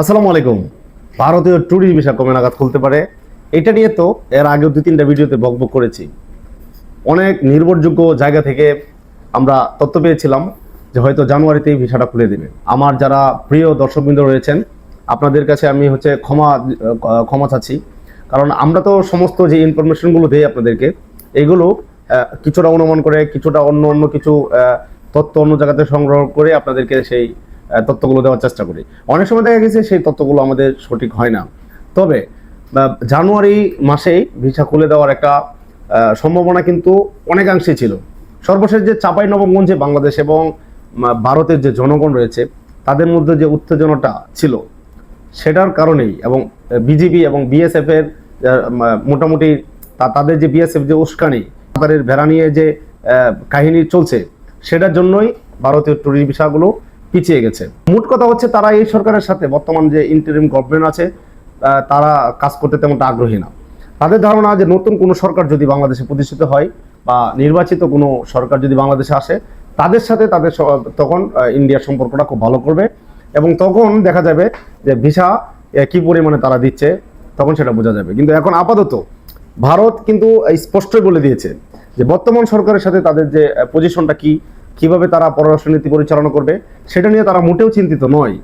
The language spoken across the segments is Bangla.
আসসালামু আলাইকুম। ভারতীয় ট্যুরিস্ট ভিসা কমে নাগাদ খুলতে পারে। এটা নিয়ে তো এর আগেও দু তিনটা ভিডিওতে বকবক করেছি। অনেক নির্ভরযোগ্য জায়গা থেকে আমরা তথ্য পেয়েছিলাম যে হয়তো জানুয়ারিতেই ভিসাটা খুলে দেবে। আমার যারা প্রিয় দর্শকবৃন্দ রয়েছেন, আপনাদের কাছে আমি হচ্ছে ক্ষমা ক্ষমা চাচ্ছি। কারণ আমরা তো সমস্ত যে ইনফরমেশনগুলো দিই আপনাদেরকে, এগুলো কিছুটা অনুমান করে, কিছুটা অন্য অন্য কিছু তথ্য অন্য জায়গাতে সংগ্রহ করে আপনাদেরকে সেই তথ্যগুলো দেওয়ার চেষ্টা করি। অনেক সময় দেখা গেছে সেই তথ্যগুলো আমাদের সঠিক হয় না। তবে জানুয়ারি মাসেই ভিসা খুলে দেওয়ার একটা সম্ভাবনা কিন্তু অনেকাংশে ছিল। সর্বশেষ যে চাপাই নবমগঞ্জে বাংলাদেশ এবং ভারতের যে জনগণ রয়েছে, তাদের মধ্যে যে উত্তেজনাটা ছিল, সেটার কারণেই এবং বিজিবি এবং বিএসএফ এর মোটামুটি তাদের যে বিএসএফ যে উস্কানি তাদের ভেড়া নিয়ে যে কাহিনী চলছে, সেটার জন্যই ভারতীয় ট্যুরিস্ট ভিসাগুলো পিছিয়ে গেছে। মোট কথা হচ্ছে তারা এই সরকারের সাথে বর্তমান যে ইন্টারিম গভর্নমেন্ট আছে তারা কাজ করতে তেমনটা আগ্রহী না। তাদের ধারণা যে নতুন কোনো সরকার যদি বাংলাদেশে প্রতিষ্ঠিত হয় বা নির্বাচিত কোনো সরকার যদি বাংলাদেশে আসে, তাদের সাথে তাদের তখন ইন্ডিয়ার সম্পর্কটা খুব ভালো করবে এবং তখন দেখা যাবে যে ভিসা কি পরিমাণে তারা দিচ্ছে, তখন সেটা বোঝা যাবে। কিন্তু এখন আপাতত ভারত কিন্তু স্পষ্টই বলে দিয়েছে যে বর্তমান সরকারের সাথে তাদের যে পজিশনটা কি কীভাবে তারা পররাষ্ট্রনীতি পরিচালনা করবে, সেটা নিয়ে তারা মোটেও চিন্তিত নয়।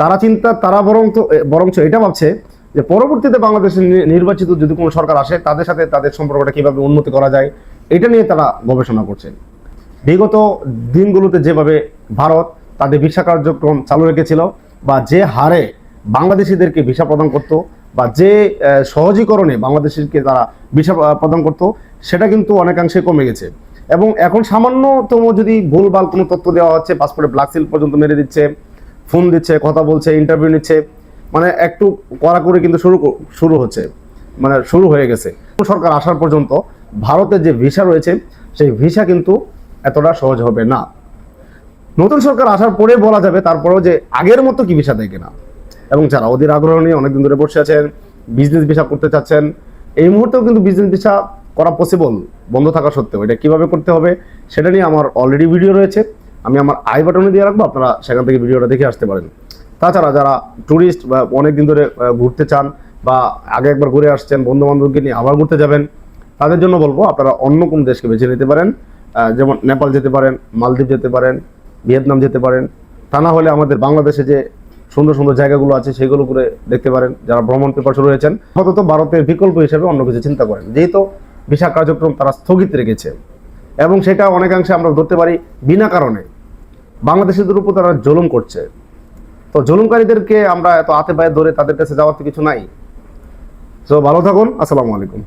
তারা চিন্তা, তারা বরং বরঞ্চ এটা ভাবছে যে পরবর্তীতে বাংলাদেশে নির্বাচিত যদি কোনো সরকার আসে, তাদের সাথে তাদের সম্পর্কটা কীভাবে উন্নতি করা যায়, এটা নিয়ে তারা গবেষণা করছে। বিগত দিনগুলোতে যেভাবে ভারত তাদের ভিসা কার্যক্রম চালু রেখেছিল বা যে হারে বাংলাদেশিদেরকে ভিসা প্রদান করত বা যে সহজীকরণে বাংলাদেশিকে তারা ভিসা প্রদান করত, সেটা কিন্তু অনেকাংশে কমে গেছে। এবং এখন সামান্যতম যদি ভুলভাল কোনো তথ্য দেওয়া হচ্ছে পাসপোর্টে ব্ল্যাক সিল পর্যন্ত মেরে দিচ্ছে ফোন দিচ্ছে, কথা বলছে ইন্টারভিউ নিচ্ছে মানে একটু কড়াকড়ি কিন্তু শুরু শুরু হচ্ছে মানে শুরু হয়ে গেছে। সরকার আসার পর্যন্ত ভারতের যে ভিসা রয়েছে, সেই ভিসা কিন্তু এতটা সহজ হবে না। নতুন সরকার আসার পরে বলা যাবে, তারপরেও যে আগের মতো কি ভিসা দেয় কিনা। এবং যারা ওদের আগ্রহ নিয়ে অনেকদিন ধরে বসে আছেন বিজনেস ভিসা করতে চাচ্ছেন, এই মুহূর্তেও কিন্তু বিজনেস ভিসা করা পসিবল বন্ধ থাকা সত্ত্বেও। এটা কীভাবে করতে হবে, সেটা নিয়ে আমার অলরেডি ভিডিও রয়েছে। আমি আমার আই বাটনে দিয়ে রাখব, আপনারা সেখান থেকে ভিডিওটা দেখে আসতে পারেন। তাছাড়া যারা ট্যুরিস্ট বা অনেকদিন ধরে ঘুরতে চান বা আগে একবার ঘুরে আসছেন বন্ধু বান্ধবকে নিয়ে আবার ঘুরতে যাবেন, তাদের জন্য বলব, আপনারা অন্য কোনো দেশকে বেছে নিতে পারেন। যেমন নেপাল যেতে পারেন, মালদ্বীপ যেতে পারেন, ভিয়েতনাম যেতে পারেন। তা না হলে আমাদের বাংলাদেশে যে সুন্দর সুন্দর জায়গাগুলো আছে, সেগুলো করে দেখতে পারেন। যারা ভ্রমণ পেপার শুরু হয়েছেন আপাতত ভারতের বিকল্প হিসেবে অন্য কিছু চিন্তা করেন। যেহেতু ভিসা কার্যক্রম তারা স্থগিত রেখেছে। এবং সেটা অনেকাংশে আমরা ধরতে পারি বিনা কারণে। বাংলাদেশিদের উপর তারা জুলুম করছে। তো জুলুমকারীদেরকে আমরা এত হাতে পায়ে ধরে তাদের কাছে যাওয়ার তো কিছু নাই। তো ভালো থাকুন, আসসালামু আলাইকুম।